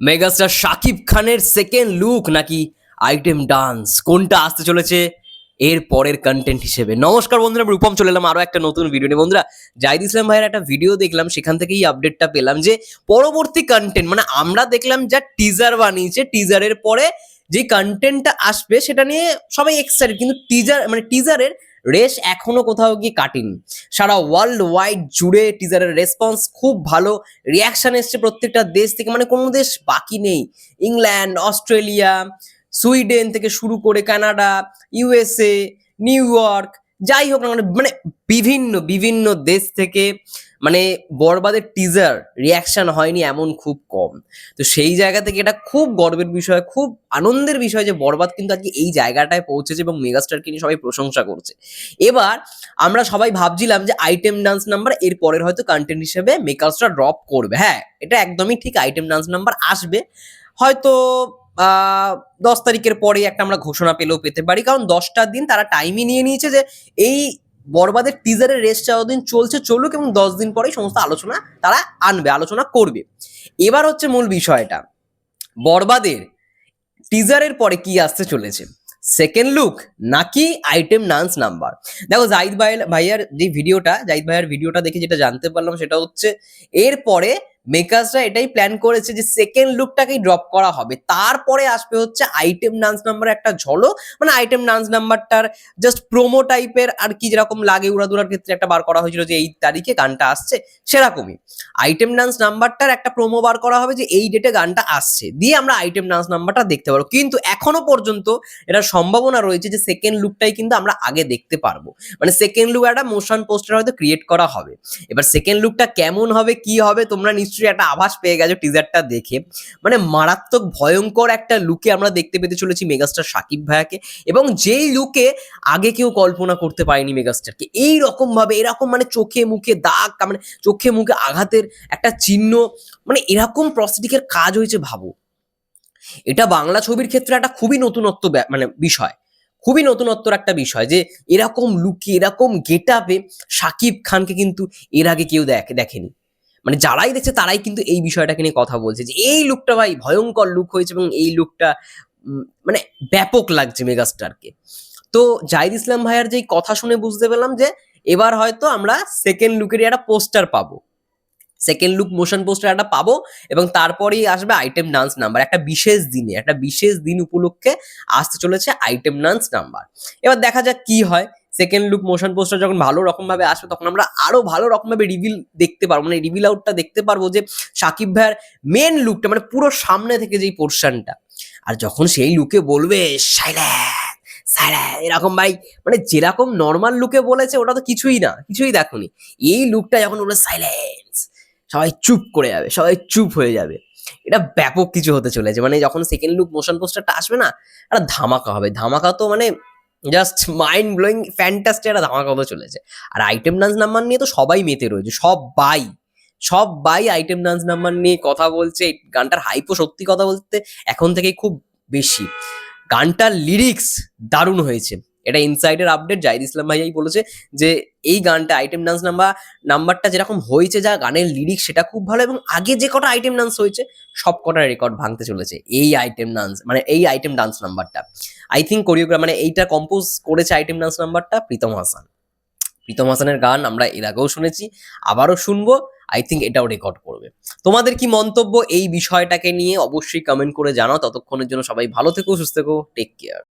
Megastar Shakib খানের second look নাকি item dance কোনটা আসতে চলেছে? এর পরের কন্টেন্ট হিসেবে। নমস্কার বন্ধুরা, আমি রূপম চলে এলাম আরও একটা নতুন ভিডিও নিয়ে। বন্ধুরা, জাহিদ ইসলাম ভাইয়ের একটা ভিডিও দেখলাম, সেখান থেকেই আপডেটটা পেলাম যে, পরবর্তী কন্টেন্ট মানে আমরা দেখলাম যা টিজার বানিয়েছে টিজারের পরে যে কন্টেন্টটা আসবে, সেটা নিয়ে সবাই এক্সাইটেড কিন্তু টিজার মানে টিজারের রেস এখনও কোথাও গিয়ে কাটেনি। সারা ওয়ার্ল্ড ওয়াইড জুড়ে টিজারের রেসপন্স খুব ভালো। রিয়াকশন এসছে প্রত্যেকটা দেশ থেকে মানে কোনো দেশ বাকি নেই। ইংল্যান্ড অস্ট্রেলিয়া সুইডেন থেকে শুরু করে কানাডা ইউএসএ নিউ ইয়র্ক যাই হোক না কেন, মানে বিভিন্ন বিভিন্ন দেশ থেকে মানে বরবাদের টিজার রিয়াকশন হয়নি এমন খুব কম। তো সেই জায়গা থেকে এটা খুব গর্বের বিষয় খুব আনন্দের বিষয় যে বরবাদ কিন্তু আজকে এই জায়গাটায় পৌঁছেছে এবং মেগাস্টারকে নিয়ে সবাই প্রশংসা করছে। এবার আমরা সবাই ভাবছিলাম যে আইটেম ডান্স নাম্বার এর পরের হয়তো কন্টেন্ট হিসেবে মেকার্সটা ড্রপ করবে। হ্যাঁ এটা একদমই ঠিক আইটেম ডান্স নাম্বার আসবে। হয়তো দশ তারিখের পরে একটা আমরা ঘোষণা পেলেও পেতে পারি। কারণ দশটার দিন তারা টাইমই নিয়ে নিয়েছে যে এই বরবাদের টিজারের রেস যতদিন চলছে চলুক এবং দশ দিন পরেই সমস্ত আলোচনা তারা আনবে, আলোচনা করবে। এবার হচ্ছে মূল বিষয়টা। বরবাদের টিজারের পরে কি আসতে চলেছে? সেকেন্ড লুক নাকি আইটেম ডান্স নাম্বার দেখো জাহিদ ভাই ভাইয়ার যে ভিডিওটা জাহিদ ভাইয়ার ভিডিওটা দেখে যেটা জানতে পারলাম সেটা হচ্ছে এরপরে মেকার্সরা এটাই প্ল্যান করেছে যে সেকেন্ড লুকটাকেই ড্রপ করা হবে। তারপরে আসবে হচ্ছে আইটেম ডান্স নাম্বার একটা ঝলক। মানে আইটেম ডান্স নাম্বারটার জাস্ট প্রোমো টাইপের আর কি যেরকম লাগে উড়াদুরার ক্ষেত্রে একটা বার করা হয়েছিল যে এই তারিখে গানটা আসছে, সেরকমই। আইটেম ডান্স নাম্বারটার একটা প্রোমো বার করা হবে যে এই ডেটে গানটা আসছে। দিয়ে আমরা আইটেম ডান্স নাম্বারটা দেখতে পারব। কিন্তু এখনও পর্যন্ত এটা সম্ভাবনা রয়েছে যে সেকেন্ড লুকটাই কিন্তু আমরা আগে দেখতে পারব। মানে সেকেন্ড লুক একটা মোশন পোস্টার হয়তো ক্রিয়েট করা হবে। এবার সেকেন্ড লুকটা কেমন হবে, কি হবে, তোমরা নিশ্চয়ই একটা আভাস পেয়ে গেছো টিজারটা দেখে। মানে মারাত্মক ভয়ঙ্কর একটা লুকে আমরা দেখতে পেতে চলেছি মেগাস্টার সাকিব ভাইয়াকে এবং যেই লুকে আগে কেউ কল্পনা করতে পারেনি মেগাস্টারকে এই রকম ভাবে, এরকম মানে চোখে মুখে দাগ মানে চোখে মুখে আঘাতের একটা চিহ্ন মানে এরকম প্রস্থেটিকের কাজ হয়েছে ভাবো। এটা বাংলা ছবির ক্ষেত্রে একটা খুবই নতুনত্ব মানে বিষয়। খুবই নতুনত্বর একটা বিষয় যে এরকম লুকে এরকম গেট আপে সাকিব খানকে কিন্তু এর আগে কেউ দেখে, দেখেনি। মানে যারাই দেখছে তারাই কিন্তু এই বিষয়টাকে নিয়ে কথা বলছে যে এই লুকটা ভাই ভয়ঙ্কর লুক হয়েছে এবং এই লুকটা মানে ব্যাপক লাগছে মেগাস্টারকে। তো জাহিদ ইসলাম ভাইয়ার যেই কথা শুনে বুঝতে পেলাম যে এবার হয়তো আমরা সেকেন্ড লুকেরই একটা পোস্টার পাবো। সেকেন্ড লুক মোশন পোস্টার একটা পাবো এবং তারপরেই আসবে আইটেম ডান্স নাম্বার একটা বিশেষ দিনে, একটা বিশেষ দিন উপলক্ষে আসতে চলেছে আইটেম ডান্স নাম্বার এবার দেখা যাক কি হয়। সেকেন্ড লুক মোশন পোস্টার যখন ভালো রকমভাবে আসবে, তখন আমরা আরও ভালো রকমভাবে রিভিল দেখতে পারব। মানে রিভিল আউটটা দেখতে পারব যে সাকিব ভাইয়ের মেন লুকটা মানে পুরো সামনে থেকে যেই পোর্শনটা আর যখন সেই লুকে বলবে এরকম ভাই মানে যেরকম নর্মাল লুকে বলেছে, ওটা তো কিছুই না, কিছুই দেখোনি। এই লুকটা যখন বলবে সাইলেন্স সবাই চুপ করে যাবে, সবাই চুপ হয়ে যাবে। এটা ব্যাপক কিছু হতে চলেছে। মানে যখন সেকেন্ড লুক মোশন পোস্টারটা আসবে না, একটা ধামাকা হবে। ধামাকা তো মানে জাস্ট মাইন্ড ব্লোয়িং ফ্যান্টাস্টিক একটা ধামাকা হতে চলেছে। আর আইটেম ডান্স নাম্বার নিয়ে তো সবাই মেতে রয়েছে সব বাই সব বাই আইটেম ডান্স নাম্বার নিয়ে কথা বলছে গানটার হাইপো সত্যি কথা বলতে এখন থেকেই খুব বেশি। গানটার লিরিক্স দারুণ হয়েছে। এটা ইনসাইডের আপডেট জাহিদ ইসলাম ভাইয়াই বলেছে যে এই গানটা আইটেম ডান্স নাম্বার নাম্বারটা যেরকম হয়েছে যা গানের লিরিক্স সেটা খুব ভালো এবং আগে যে কটা আইটেম ডান্স হয়েছে সব কটা রেকর্ড ভাঙতে চলেছে এই আইটেম ডান্স মানে এই আইটেম ডান্স নাম্বারটা আই থিঙ্ক কোরিওগ্রাফ মানে এইটা কম্পোজ করেছে আইটেম ডান্স নাম্বারটা প্রীতম হাসান। প্রীতম হাসানের গান আমরা এর আগেও শুনেছি, আবারও শুনব আই থিঙ্ক এটাও রেকর্ড করবে। তোমাদের কি মন্তব্য এই বিষয়টাকে নিয়ে অবশ্যই কমেন্ট করে জানাও। ততক্ষণের জন্য সবাই ভালো থেকো, সুস্থ থেকো টেক কেয়ার